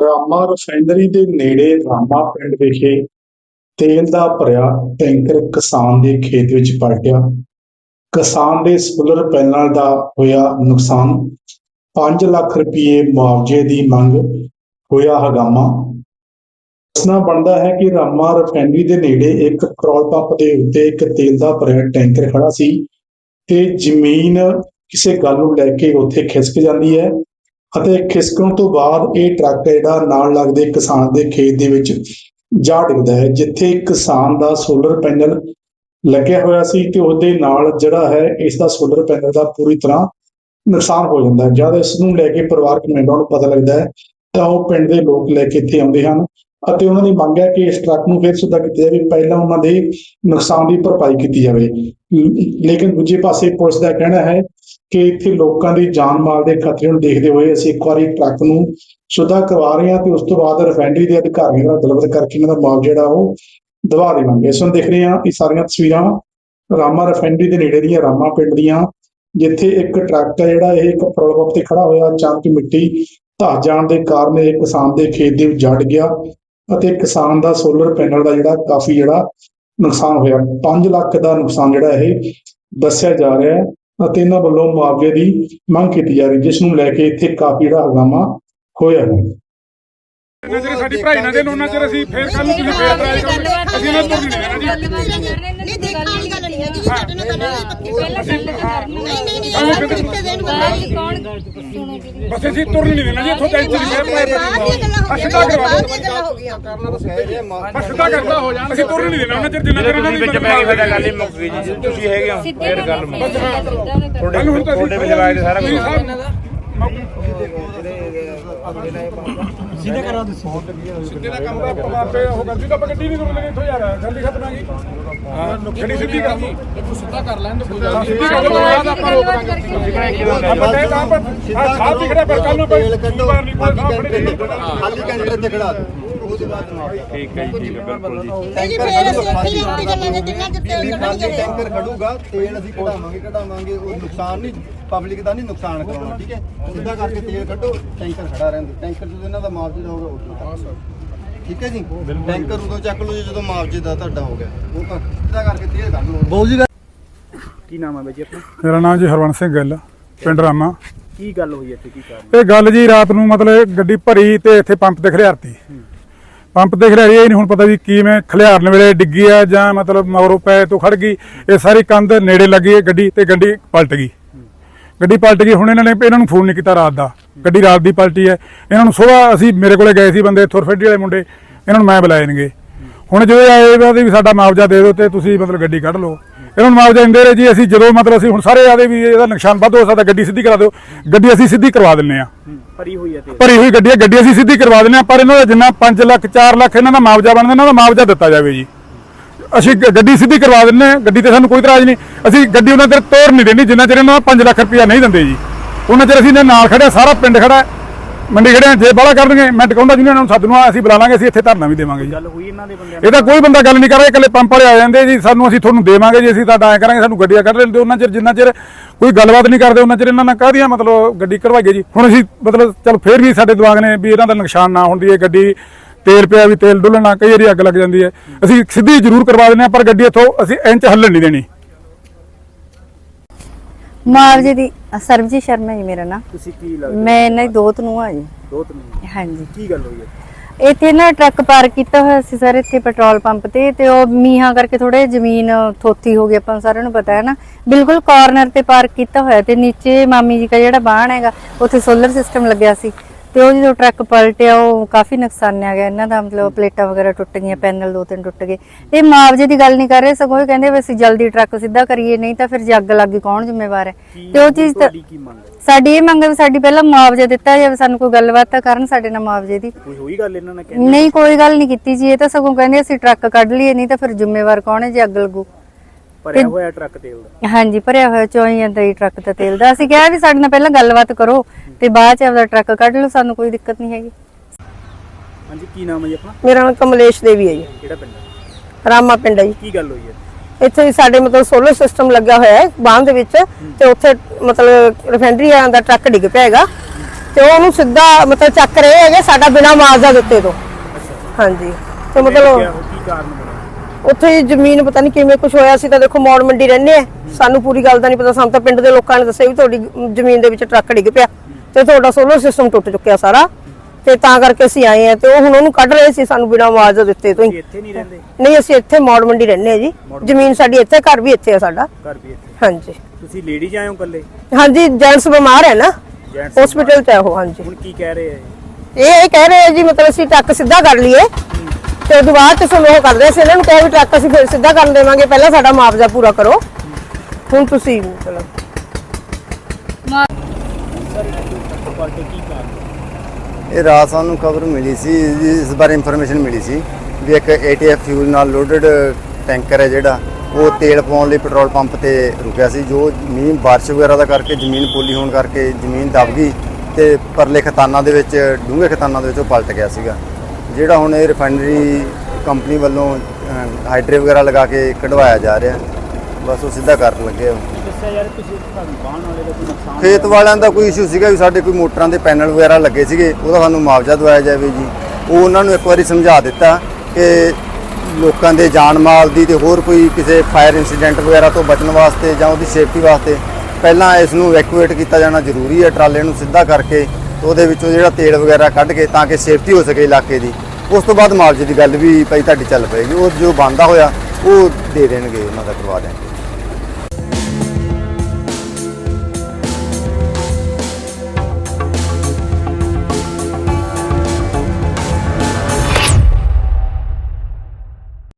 Rama refinery ਦੇ ਨੇੜੇ ਰਾਮਾ ਪਿੰਡ ਵਿਖੇ ਤੇਲ ਦਾ ਭਰਿਆ ਟੈਂਕਰ ਕਿਸਾਨ ਦੇ ਖੇਤ ਵਿੱਚ ਪਲਟਿਆ। ਕਿਸਾਨ ਦੇ ਸੋਲਰ ਪੈਨਲ ਦਾ ਹੋਇਆ ਨੁਕਸਾਨ। 5 ਲੱਖ ਰੁਪਏ ਮੁਆਵਜ਼ੇ ਦੀ ਮੰਗ, ਹੋਇਆ ਹਗਾਮਾ। ਦੱਸਣਾ ਬਣਦਾ ਹੈ ਕਿ ਰਾਮਾ ਰਿਫਾਈਨਰੀ ਦੇ ਨੇੜੇ ਇੱਕ ਪੈਟਰੋਲ ਪੰਪ ਦੇ ਉੱਤੇ ਇੱਕ ਤੇਲ ਦਾ ਭਰਿਆ ਟੈਂਕਰ ਖੜਾ ਸੀ ਤੇ ਜ਼ਮੀਨ ਕਿਸੇ ਗੱਲ ਨੂੰ ਲੈ ਕੇ ਉੱਥੇ ਖਿਸਕ ਜਾਂਦੀ ਹੈ। ਅਤੇ ਖਿਸਕਣ ਤੋਂ ਬਾਅਦ ਇਹ ਟਰੱਕ ਜਿਹੜਾ ਨਾਲ ਲੱਗਦੇ ਕਿਸਾਨ ਦੇ ਖੇਤ ਦੇ ਵਿੱਚ ਜਾ ਡਿੱਗਦਾ ਹੈ, ਜਿੱਥੇ ਕਿਸਾਨ ਦਾ ਸੋਲਰ ਪੈਨਲ ਲੱਗਿਆ ਹੋਇਆ ਸੀ ਤੇ ਉਹਦੇ ਨਾਲ ਜਿਹੜਾ ਹੈ ਇਸ ਦਾ ਸੋਲਰ ਪੈਨਲ ਦਾ ਪੂਰੀ ਤਰ੍ਹਾਂ ਨੁਕਸਾਨ ਹੋ ਜਾਂਦਾ ਹੈ। ਜਦ ਇਸ ਨੂੰ ਲੈ ਕੇ ਪਰਿਵਾਰਕ ਮੈਂਬਰਾਂ ਨੂੰ ਪਤਾ ਲੱਗਦਾ ਹੈ, ਤਾਂ ਉਹ ਪਿੰਡ ਦੇ ਲੋਕ ਲੈ ਕੇ ਇੱਥੇ ਆਉਂਦੇ ਹਨ ਅਤੇ ਉਹਨਾਂ ਦੀ ਮੰਗ ਹੈ ਕਿ ਇਸ ਟਰੱਕ ਨੂੰ ਫਿਰ ਸਿੱਧਾ ਕੀਤਾ ਜਾਵੇ, ਪਹਿਲਾਂ ਉਹਨਾਂ ਦੇ ਨੁਕਸਾਨ ਦੀ ਭਰਪਾਈ ਕੀਤੀ ਜਾਵੇ। ਲੇਕਿਨ ਦੂਜੇ ਪਾਸੇ ਪੁਲਿਸ ਦਾ ਕਹਿਣਾ ਹੈ ਕਿ ਇੱਥੇ ਲੋਕਾਂ ਦੀ ਜਾਨ ਮਾਲ ਦੇ ਖਤਰੇ ਨੂੰ ਦੇਖਦੇ ਹੋਏ ਅਸੀਂ ਇੱਕ ਵਾਰੀ ਟਰੱਕ ਨੂੰ ਸੁਧਾ ਕਰਵਾ ਰਹੇ ਹਾਂ ਤੇ ਉਸ ਤੋਂ ਬਾਅਦ ਰਿਫਾਈਨਰੀ ਦੇ ਅਧਿਕਾਰੀਆਂ ਨਾਲ ਗੱਲਬਾਤ ਕਰਕੇ ਇਹਨਾਂ ਦਾ ਮੁਆਵਜ਼ਾ ਜਿਹੜਾ ਉਹ ਦਵਾ ਦੇਵਾਂਗੇ। ਇਸ ਨੂੰ ਦੇਖ ਰਹੇ ਹਾਂ ਇਹ ਸਾਰੀਆਂ ਤਸਵੀਰਾਂ ਰਾਮਾ ਰਿਫਾਈਨਰੀ ਦੇ ਨੇੜੇ ਦੀਆਂ, ਰਾਮਾ ਪਿੰਡ ਦੀਆਂ, ਜਿੱਥੇ ਇੱਕ ਟਰੱਕ ਹੈ ਜਿਹੜਾ ਇਹ ਇੱਕ ਪੈਟਰੋਲ ਪੰਪ ਤੇ ਖੜਾ ਹੋਇਆ, ਅਚਾਨਕ ਮਿੱਟੀ ਧਾ ਜਾਣ ਦੇ ਕਾਰਨ ਇਹ ਕਿਸਾਨ ਦੇ ਖੇਤ ਦੇ ਵਿੱਚ ਜੜ ਗਿਆ ਅਤੇ ਕਿਸਾਨ ਦਾ ਸੋਲਰ ਪੈਨਲ ਦਾ ਜਿਹੜਾ ਕਾਫੀ ਜਿਹੜਾ ਨੁਕਸਾਨ ਹੋਇਆ। 5 ਲੱਖ ਦਾ ਨੁਕਸਾਨ ਜਿਹੜਾ ਇਹ ਦੱਸਿਆ ਜਾ ਰਿਹਾ ਹੈ। ਅਤੇ ਇਹਨਾਂ ਵੱਲੋਂ ਮੁਆਵਜ਼ੇ ਦੀ ਮੰਗ ਕੀਤੀ ਜਾ ਰਹੀ ਜਿਸ ਨੂੰ ਲੈ ਕੇ ਇੱਥੇ ਕਾਫੀ ਜਿਹੜਾ ਹੰਗਾਮਾ ਹੋਇਆ ਹੈ। ਸਾਡੀ ਪੜ੍ਹਾਈ ਨਾ ਦੇਣ ਉਹਨਾਂ ਚਿਰ ਅਸੀਂ ਫੇਰ ਕੱਲ ਨੂੰ ਤੁਸੀਂ ਫੇਰ ਟਰਾਈ ਕਰੋਗੇ ਅਸੀਂ ਇਹਨਾਂ ਤੋਂ ਨਹੀਂ ਲੈਣਾ ਜੀ। ਨਹੀਂ ਦੇਖਣ ਵਾਲੀ ਗੱਲ ਨਹੀਂ ਹੈ ਜੀ ਸਾਡੇ ਨਾਲ ਗੱਲ ਹੋਈ ਪੱਕੀ ਨਹੀਂ ਨਹੀਂ ਨਹੀਂ ਅਸੀਂ ਕਿੱਥੇ ਦੇਣ ਵਾਲੀ ਕੌਣ ਸੁਣੋ ਜੀ ਬਸ ਅਸੀਂ ਤੁਰਨ ਨਹੀਂ ਦੇਣਾ ਜੀ ਇੱਥੋਂ ਟੈਂਸ਼ਨ ਨਹੀਂ ਫੇਰ ਪੜ੍ਹਾਈ ਬਾਅਦ ਦੀਆਂ ਗੱਲਾਂ ਹੋ ਅਸੀਂ ਗਈਆਂ ਤਾਂ ਕਰਵਾ ਬਾਅਦ ਦਿਓ ਦੀਆਂ ਗੱਲਾਂ ਹੋ ਗਈਆਂ। ਬਸ ਸਿੱਧਾ ਕਰਦਾ ਹੋ ਜਾਣ। ਅਸੀਂ ਤੁਰਨ ਨਹੀਂ ਦੇਣਾ ਉਹਨਾਂ ਚਿਰ ਜਿੰਨਾ ਚਿਰ ਇਹਨਾਂ ਦੀ ਵਿੱਚ ਪੈ ਗਈ ਸਾਡਾ ਗੱਲ ਹੀ ਮੁੱਕ ਗਈ ਜੀ ਤੁਸੀਂ ਹੈਗੇ ਹੋ। ਸਿੱਧੇ ਗੱਲ ਬਸ ਤੁਹਾਡੇ ਤੁਹਾਡੇ ਵਿੱਚ ਲਾਏ ਤੇ ਸਾਰਾ ਕੁਝ ਸਿੱਧੇ ਦਾ ਕੰਮ ਦਾ ਪਰਿਵਾਰ ਤੇ ਉਹ ਕਰਦੀ ਤਾਂ ਆਪਾਂ ਗੱਡੀ ਨਹੀਂ ਤੁਰਨ ਲੈਣੀ ਇੱਥੋਂ ਯਾਰ ਜਲਦੀ ਖਤਮ ਆ ਗਈ ਹਾਂ ਖੜੀ ਸਿੱਧੀ ਕਰ ਦੀ ਤੂੰ ਸਿੱਧਾ ਕਰ ਲੈਣ ਸਿੱਧੀ ਕਰ ਲਓ ਆਪਾਂ ਰੋਕ ਦਾਂਗੇ ਆਪਾਂ ਤੇ ਤਾਂ ਆਪਾਂ ਸਾਹ ਵੀ ਖੜਾ ਪਰ ਕੱਲ ਨੂੰ ਕੋਈ ਬਾਹਰ ਨਹੀਂ ਕੋਈ ਨਹੀਂ। ਖਾਲੀ ਕੈਂਟਰ ਤੇ ਖੜਾ। ਦਿਓ। ਉਹਦੇ ਬਾਅਦ ਮਾਰ ਠੀਕ ਹੈ ਜੀ ਠੀਕ ਹੈ ਬਿਲਕੁਲ ਜੀ। ਨਹੀਂ ਜੀ ਫੇਰ ਅਸੀਂ ਇੱਥੇ ਹੀ ਆਪਣੀ ਗੱਲਾਂ ਦੇ ਜਿੰਨਾ ਜਿੱਤੇ ਖਾਲੀ ਕੱਢਣਗੇ ਟੈਂਕਰ ਖੜੂਗਾ ਤੇਲ ਅਸੀਂ ਕਢਾਵਾਂਗੇ ਕਢਾਵਾਂਗੇ ਉਹ ਨੁਕਸਾਨ ਨਹੀਂ ਪਬਲਿਕ ਦਾ ਨਹੀਂ ਨੁਕਸਾਨ ਕਰਾਉਣਾ ਠੀਕ ਹੈ? ਸਿੱਧਾ ਕਰਕੇ ਤੇਲ ਕੱਢੋ ਟੈਂਕਰ ਖੜਾ ਰਹਿੰਦੇ। ਟੈਂਕਰ ਜਦੋਂ ਇਹਨਾਂ ਦਾ ਮੁਆਵਜ਼ਾ ਹੋਊਗਾ ਉਦੋਂ ਤੱਕ। ਠੀਕ ਹੈ ਜੀ? ਟੈਂਕਰ ਉਦੋਂ ਚੱਕ ਲਓ ਜੀ ਜਦੋਂ ਮੁਆਵਜ਼ੇ ਦਾ ਤੁਹਾਡਾ ਹੋ ਗਿਆ। ਉਹ ਤਾਂ ਸਿੱਧਾ ਕਰਕੇ ਤੇਲ ਕੱਢ ਲਓ। ਬੋਲ ਜੀ। ਕੀ ਨਾਮ ਹੈ ਬਾਈ ਜੀ ਆਪਣਾ? ਮੇਰਾ ਨਾਮ ਜੀ ਹਰਵੰਸ ਸਿੰਘ ਗਿੱਲ ਪਿੰਡ ਰਾਮਾ। ਕੀ ਗੱਲ ਹੋਈ ਇੱਥੇ? ਕੀ ਕਾਰਨ? ਇਹ ਗੱਲ ਜੀ ਰਾਤ ਨੂੰ ਮਤਲਬ ਗੱਡੀ ਭਰੀ ਤੇ ਇੱਥੇ ਪੰਪ ਤੇ ਖਲਿਆਰਤੀ ਪੰਪ ਤੇ ਖਲਿਆਰੀ ਇਹ ਨਹੀਂ ਹੁਣ ਪਤਾ ਵੀ ਕਿਵੇਂ ਖਲਿਆਰਨ ਵੇਲੇ ਡਿੱਗੀ ਆ ਜਾਂ ਮਤਲਬ ਮਗਰੋਂ ਪੈ ਤੋਂ ਖੜ ਗਈ। ਇਹ ਸਾਰੀ ਕੰਧ ਨੇੜੇ ਲੱਗੀ ਹੈ, ਗੱਡੀ ਤੇ ਗੱਡੀ ਪਲਟ ਗਈ। ਗੱਡੀ ਪਲਟ ਗਈ, ਹੁਣ ਇਹਨਾਂ ਨੇ ਇਹਨਾਂ ਨੂੰ ਫੋਨ ਨਹੀਂ ਕੀਤਾ ਰਾਤ ਦਾ। ਗੱਡੀ ਰਾਤ ਦੀ ਪਲਟੀ ਹੈ। ਇਹਨਾਂ ਨੂੰ ਸਵੇਰ ਅਸੀਂ ਮੇਰੇ ਕੋਲੇ ਗਏ ਸੀ ਬੰਦੇ ਥੁਰਫੱਡੀ ਵਾਲੇ ਮੁੰਡੇ, ਇਹਨਾਂ ਨੂੰ ਮੈਂ ਬੁਲਾਏ ਨੇਗੇ। ਹੁਣ ਜਦੋਂ ਇਹ ਆਏ ਵਾ ਵੀ ਸਾਡਾ ਮੁਆਵਜ਼ਾ ਦੇ ਦਿਓ ਤੇ ਤੁਸੀਂ ਮਤਲਬ ਗੱਡੀ ਕੱਢ ਲਓ। ਇਹਨਾਂ ਨੂੰ ਮੁਆਵਜ਼ਾ ਦਿੰਦੇ ਰਹੇ ਜੀ ਅਸੀਂ ਜਦੋਂ ਮਤਲਬ ਅਸੀਂ ਹੁਣ ਸਾਰੇ ਆਦੇ ਵੀ ਇਹਦਾ ਨੁਕਸਾਨ ਵੱਧ ਹੋ ਸਕਦਾ ਗੱਡੀ ਸਿੱਧੀ ਕਰਾ ਦਿਓ। ਗੱਡੀ ਅਸੀਂ ਸਿੱਧੀ ਕਰਵਾ ਦਿੰਨੇ ਆ ਭਰੀ ਹੋਈ ਹੈ ਤੇ। ਭਰੀ ਹੋਈ ਗੱਡੀ ਹੈ ਗੱਡੀ ਅਸੀਂ ਸਿੱਧੀ ਕਰਵਾ ਦਿੰਦੇ ਹਾਂ ਪਰ ਇਹਨਾਂ ਦਾ ਜਿੰਨਾ 5 ਲੱਖ 4 ਲੱਖ ਇਹਨਾਂ ਦਾ ਮੁਆਵਜ਼ਾ ਬਣਦਾ ਇਹਨਾਂ ਦਾ ਮੁਆਵਜ਼ਾ ਦਿੱਤਾ ਜਾਵੇ ਜੀ। ਅਸੀਂ ਗੱਡੀ ਸਿੱਧੀ ਕਰਵਾ ਦਿੰਦੇ ਹਾਂ ਗੱਡੀ ਤੇ ਸਾਨੂੰ ਕੋਈ ਇਤਰਾਜ਼ ਨਹੀਂ। ਅਸੀਂ ਗੱਡੀ ਉਹਨਾਂ ਦੇ ਤੋੜ ਨਹੀਂ ਦੇਣੀ ਜਿੰਨਾ ਚਿਰ ਇਹਨਾਂ ਦਾ 5 ਲੱਖ ਰੁਪਇਆ ਨਹੀਂ ਦਿੰਦੇ ਜੀ। ਉਹਨਾਂ ਚਿਰ ਅਸੀਂ ਇਹਨਾਂ ਨਾਲ ਖੜੇ ਹਾਂ, ਸਾਰਾ ਪਿੰਡ ਖੜਾ। ਮੰਡੀ ਖੜੇ ਹਾਂ, ਜੇ ਬਾਹਲਾ ਕਰ ਦੇਣਗੇ ਮੈਂ ਟਿਕਾਉਂਦਾ ਜਿਹਨਾਂ ਨੂੰ ਸੱਦ ਨੂੰ ਆ, ਅਸੀਂ ਬੁਲਾ ਲਾਂਗੇ ਅਸੀਂ ਇੱਥੇ ਧਰਨਾ ਵੀ ਦੇਵਾਂਗੇ ਜੀ। ਗੱਲ ਹੋਈ ਇਹਨਾਂ ਦੇ ਬੰਦਿਆਂ ਇਹਦਾ ਕੋਈ ਬੰਦਾ ਗੱਲ ਨਹੀਂ ਕਰ ਰਿਹਾ ਇਕੱਲੇ ਪੰਪ ਵਾਲੇ ਆ ਜਾਂਦੇ ਜੀ ਸਾਨੂੰ ਅਸੀਂ ਤੁਹਾਨੂੰ ਦੇਵਾਂਗੇ ਜੀ ਅਸੀਂ ਤੁਹਾਡਾ ਐ ਕਰਾਂਗੇ ਸਾਨੂੰ ਗੱਡੀਆਂ ਕੱਢ ਲੈਣ ਦਿਓ ਉਹਨਾਂ ਚਿਰ ਜਿੰਨਾ ਚਿਰ ਕੋਈ ਗੱਲਬਾਤ ਨਹੀਂ ਕਰਦੇ ਉਹਨਾਂ ਚਿਰ ਇਹਨਾਂ ਨਾਲ ਕਾਹਦੀਆਂ ਮਤਲਬ ਗੱਡੀ ਕਰਵਾਈਏ ਜੀ। ਹੁਣ ਅਸੀਂ ਮਤਲਬ ਚਲ ਫੇਰ ਵੀ ਸਾਡੇ ਦਿਮਾਗ ਨੇ ਵੀ ਇਹਨਾਂ ਦਾ ਨੁਕਸਾਨ ਨਾ ਹੁੰਦੀ ਹੈ ਗੱਡੀ ਤੇਲ ਪਿਆ ਵੀ ਤੇਲ ਡੁੱਲਣਾ ਕਈ ਵਾਰੀ ਅੱਗ ਲੱਗ ਜਾਂਦੀ ਹੈ। ਅਸੀਂ ਸਿੱਧੀ ਜ਼ਰੂਰ ਕਰਵਾ ਦਿੰਦੇ ਹਾਂ ਪਰ ਗੱਡੀ ਇੱਥੋਂ ਅਸੀਂ ਇੰਚ ਹੱਲਣ ਨਹੀਂ ਦੇਣੀ। ਮੁਆਵਜ਼ੇ ਦੀ ਸਰਬਜੀਤ ਸ਼ਰਮਾ ਜੀ ਮੇਰਾ ਨਾਮ। ਤੁਸੀਂ ਕੀ ਲੱਗਦਾ ਮੈਂ ਇਹਨਾਂ ਦੀ ਦੋਤ ਨੂੰ ਆ ਜੀ। ਦੋ ਤਿੰਨ ਹਾਂਜੀ। ਕੀ ਗੱਲ ਹੋਈ ਹੈ? ਇੱਥੇ ਨਾ ਟਰੱਕ ਪਾਰਕ ਕੀਤਾ ਹੋਇਆ ਸੀ ਸਰ ਇੱਥੇ ਪੈਟਰੋਲ ਪੰਪ ਤੇ ਤੇ ਉਹ ਮੀਂਹਾਂ ਕਰਕੇ ਥੋੜੇ ਜ਼ਮੀਨ ਥੋਥੀ ਹੋ ਗਈ ਆਪਾਂ ਨੂੰ ਸਾਰਿਆਂ ਨੂੰ ਪਤਾ ਹੈ ਨਾ। ਬਿਲਕੁਲ ਕਾਰਨਰ ਤੇ ਪਾਰਕ ਕੀਤਾ ਹੋਇਆ ਤੇ ਨੀਚੇ ਮਾਮੀ ਜੀ ਦਾ ਜਿਹੜਾ ਬਾਣ ਹੈਗਾ ਉੱਥੇ ਸੋਲਰ ਸਿਸਟਮ ਲੱਗਿਆ ਸੀ। ਤੇ ਉਹ ਜਦੋਂ ਟਰੱਕ ਪਲਟਿਆ ਉਹ ਕਾਫੀ ਨੁਕਸਾਨਿਆ ਗਿਆ। ਇਹਨਾਂ ਦਾ ਮਤਲਬ ਪਲੇਟਾਂ ਵਗੈਰਾ ਟੁੱਟ ਗਈਆਂ ਪੈਨਲ ਦੋ ਤਿੰਨ ਟੁੱਟ ਗਏ। ਇਹ ਮੁਆਵਜ਼ੇ ਦੀ ਗੱਲ ਨਹੀਂ ਕਰ ਰਹੇ ਸਗੋਂ ਇਹ ਕਹਿੰਦੇ ਵੀ ਅਸੀਂ ਜਲਦੀ ਟਰੱਕ ਸਿੱਧਾ ਕਰੀਏ ਨਹੀਂ ਤਾਂ ਫਿਰ ਜੇ ਅੱਗ ਲੱਗ ਗਈ ਕੌਣ ਜ਼ਿੰਮੇਵਾਰ ਹੈ? ਤੇ ਉਹ ਚੀਜ਼ ਤਾਂ ਸਾਡੀ ਇਹ ਮੰਗ ਹੈ ਵੀ ਸਾਡੀ ਪਹਿਲਾਂ ਮੁਆਵਜ਼ਾ ਦਿੱਤਾ ਜਾਵੇ ਸਾਨੂੰ ਕੋਈ ਗੱਲਬਾਤ ਤਾਂ ਕਰਨ ਸਾਡੇ ਨਾਲ ਮੁਆਵਜ਼ੇ ਦੀ। ਕੋਈ ਹੋਈ ਗੱਲ ਇਹਨਾਂ ਨੇ ਕਹਿੰਦੇ? ਨਹੀਂ ਕੋਈ ਗੱਲ ਨਹੀਂ ਕੀਤੀ ਜੀ ਇਹ ਤਾਂ ਸਗੋਂ ਕਹਿੰਦੇ ਅਸੀਂ ਟਰੱਕ ਕੱਢ ਲਈਏ ਨਹੀਂ ਤਾਂ ਫਿਰ ਜ਼ਿੰਮੇਵਾਰ ਕੌਣ ਹੈ ਜੇ ਅੱਗ ਲੱਗੂ? ਭਰਿਆ ਹੋਇਆ ਟਰੱਕ ਤੇਲ ਦਾ। ਹਾਂਜੀ ਭਰਿਆ ਹੋਇਆ ਚੋਈਆਂ ਦਾ ਹੀ ਟਰੱਕ ਦਾ ਤੇਲ ਦਾ। ਅਸੀਂ ਕਿਹਾ ਵੀ ਸਾਡੇ ਨਾਲ ਪਹਿਲਾਂ ਗੱਲਬਾਤ ਕਰੋ ਤੇ ਬਾਅਦ ਚ ਆਪਦਾ ਟਰੱਕ ਕੱਢ ਲਓ ਸਾਨੂੰ ਕੋਈ ਦਿੱਕਤ ਨਹੀਂ ਹੈਗੀ। ਹਾਂਜੀ ਕੀ ਨਾਮ ਹੈ ਜੀ ਆਪਣਾ? ਮੇਰਾ ਨਾਮ ਕਮਲੇਸ਼ ਦੇਵੀ ਹੈ ਜੀ। ਕਿਹੜਾ ਪਿੰਡ ਹੈ? ਰਾਮਾ ਪਿੰਡ ਹੈ ਜੀ। ਕੀ ਗੱਲ ਹੋਈ ਹੈ? ਇੱਥੇ ਸਾਡੇ ਮਤਲਬ ਸੋਲਰ ਸਿਸਟਮ ਲੱਗਾ ਹੋਇਆ ਹੈ ਬਾਂਹ ਦੇ ਵਿੱਚ ਤੇ ਉੱਥੇ ਮਤਲਬ ਰਿਫਾਈਨਰੀ ਦਾ ਟਰੱਕ ਡਿੱਗ ਪਿਆ ਹੈਗਾ। ਤੇ ਉਹ ਉਹਨੂੰ ਸਿੱਧਾ ਮਤਲਬ ਚੱਕ ਰਹੇ ਹੈਗੇ ਸਾਡਾ ਬਿਨਾ ਮੁਆਵਜ਼ਾ ਦਿੱਤੇ ਤੋਂ। ਹਾਂਜੀ। ਤੇ ਮਤਲਬ ਕੀ ਕਾਰਨ ਬਣਿਆ ਉੱਥੇ ਜ਼ਮੀਨ ਪਤਾ ਨਹੀਂ ਕਿਵੇਂ ਕੁਝ ਹੋਇਆ ਸੀ ਤਾਂ ਦੇਖੋ ਮੌੜ ਮੰਡੀ ਰਹਿੰਦੇ ਆ। ਸਾਨੂੰ ਪੂਰੀ ਗੱਲ ਦਾ ਨਹੀਂ ਪਤਾ ਸਾਨੂੰ ਤਾਂ ਪਿੰਡ ਦੇ ਲੋਕਾਂ ਨੇ ਦੱਸਿਆ ਵੀ ਤੁਹਾਡੀ ਜ਼ਮੀਨ ਦੇ ਵਿੱਚ ਟਰੱਕ ਡਿੱਗ ਪਿਆ ਤੇ ਤੁਹਾਡਾ ਸੋਲਰ ਸਿਸਟਮ ਟੁੱਟ ਚੁੱਕਿਆ ਸਾਰਾ ਤੇ ਤਾਂ ਕਰਕੇ ਅਸੀਂ ਆਏ ਆ ਤੇ ਉਹ ਹੁਣ ਉਹਨੂੰ ਕੱਢ ਰਹੇ ਸੀ ਸਾਨੂੰ ਬਿਨਾਂ ਮੁਆਵਜ਼ਾ ਦਿੱਤੇ ਤੋਂ ਹੀ। ਇੱਥੇ ਨਹੀਂ ਰਹਿੰਦੇ? ਨਹੀਂ ਅਸੀਂ ਇੱਥੇ ਮੌੜ ਮੰਡੀ ਰਹਿੰਦੇ ਆ ਜੀ। ਜ਼ਮੀਨ ਸਾਡੀ ਇੱਥੇ ਘਰ ਵੀ ਇੱਥੇ ਆ ਸਾਡਾ। ਘਰ ਵੀ ਇੱਥੇ। ਹਾਂਜੀ। ਤੁਸੀਂ ਲੇਡੀ ਜਾਏ ਹੋ ਇਕੱਲੇ? ਹਾਂਜੀ ਜੈਂਟਸ ਬਿਮਾਰ ਹੈ ਨਾ। ਹਸਪੀਟਲ ਹੈ ਉਹ ਹਾਂਜੀ। ਹੁਣ ਕੀ ਕਹਿ ਰਹੇ ਆ ਇਹ? ਇਹ ਕਹਿ ਰਹੇ ਆ ਜੀ ਮਤਲਬ ਅਸੀਂ ਟਰੱਕ ਸਿੱਧਾ ਕਰ ਲਈਏ। ਤੇ ਉਦੋਂ ਬਾਅਦ ਚ ਸਾਨੂੰ ਉਹ ਕਰ ਸੀ, ਇਹਨਾਂ ਨੂੰ ਕਿਹਾ ਵੀ ਟਰੱਕ ਅਸੀਂ ਫਿਰ ਸਿੱਧਾ ਕਰ ਦੇਵਾਂਗੇ, ਪਹਿਲਾਂ ਸਾਡਾ ਮੁਆਵਜ਼ਾ ਪੂਰਾ ਕਰੋ। ਹੁਣ ਤੁਸੀਂ ਮਤਲਬ ਇਹ ਰਾਤ ਸਾਨੂੰ ਖਬਰ ਮਿਲੀ ਸੀ, ਇਸ ਬਾਰੇ ਇਨਫੋਰਮੇਸ਼ਨ ਮਿਲੀ ਸੀ ਵੀ ਇੱਕ ATF ਫਿਊਲ ਨਾਲ ਲੋਡਡ ਟੈਂਕਰ ਹੈ ਜਿਹੜਾ, ਉਹ ਤੇਲ ਪਾਉਣ ਲਈ ਪੈਟਰੋਲ ਪੰਪ ਤੇ ਰੁਕਿਆ ਸੀ, ਜੋ ਮੀਂਹ ਬਾਰਿਸ਼ ਵਗੈਰਾ ਦਾ ਕਰਕੇ, ਜ਼ਮੀਨ ਪੋਲੀ ਹੋਣ ਕਰਕੇ ਜ਼ਮੀਨ ਦਬ ਗਈ ਤੇ ਪਰਲੇ ਖਤਾਨਾਂ ਦੇ ਵਿੱਚ, ਡੂੰਘੇ ਖਤਾਨਾਂ ਦੇ ਵਿੱਚ ਉਹ ਪਲਟ ਗਿਆ ਸੀਗਾ। ਜਿਹੜਾ ਹੁਣ ਇਹ ਰਿਫਾਈਨਰੀ ਕੰਪਨੀ ਵੱਲੋਂ ਹਾਈਡਰੇ ਵਗੈਰਾ ਲਗਾ ਕੇ ਕਢਵਾਇਆ ਜਾ ਰਿਹਾ ਬਸ ਉਹ ਸਿੱਧਾ ਕਰਨ ਲੱਗੇ ਆ। ਦੱਸਿਆ ਯਾਰ ਤੁਸੀਂ ਤੁਹਾਨੂੰ ਬਾਹਣ ਵਾਲੇ ਦਾ ਕੋਈ ਨੁਕਸਾਨ ਖੇਤ ਵਾਲਿਆਂ ਦਾ ਕੋਈ ਇਸ਼ੂ ਸੀਗਾ ਵੀ ਸਾਡੇ ਕੋਈ ਮੋਟਰਾਂ ਦੇ ਪੈਨਲ ਵਗੈਰਾ ਲੱਗੇ ਸੀਗੇ ਉਹਦਾ ਸਾਨੂੰ ਮੁਆਵਜ਼ਾ ਦਵਾਇਆ ਜਾਵੇ ਜੀ। ਉਹ ਉਹਨਾਂ ਨੂੰ ਇੱਕ ਵਾਰੀ ਸਮਝਾ ਦਿੱਤਾ ਕਿ ਲੋਕਾਂ ਦੇ ਜਾਨ ਮਾਲ ਦੀ ਤੇ ਹੋਰ ਕੋਈ ਕਿਸੇ ਫਾਇਰ ਇਨਸੀਡੈਂਟ ਵਗੈਰਾ ਤੋਂ ਬਚਣ ਵਾਸਤੇ ਜਾਂ ਉਹਦੀ ਸੇਫਟੀ ਵਾਸਤੇ ਪਹਿਲਾਂ ਇਸ ਨੂੰ ਇਵੈਕੂਏਟ ਕੀਤਾ ਜਾਣਾ ਜ਼ਰੂਰੀ ਹੈ ਟਰਾਲੇ ਨੂੰ ਸਿੱਧਾ ਕਰਕੇ ਉਹਦੇ ਵਿੱਚੋਂ ਜਿਹੜਾ ਤੇਲ ਵਗੈਰਾ ਕੱਢ ਕੇ ਤਾਂ ਕਿ ਸੇਫਟੀ ਹੋ ਸਕੇ ਇਲਾਕੇ ਦੀ। ਉਸ ਤੋਂ ਬਾਅਦ ਮੁਆਵਜ਼ੇ ਦੀ ਗੱਲ ਵੀ ਭਾਈ ਤੁਹਾਡੀ ਚੱਲ ਪਏਗੀ, ਉਹ ਜੋ ਬੰਦਾ ਹੋਇਆ, ਉਹ ਦੇ ਦੇਣਗੇ, ਉਹਨਾਂ ਦਾ ਕਰਵਾ ਦੇਣਗੇ।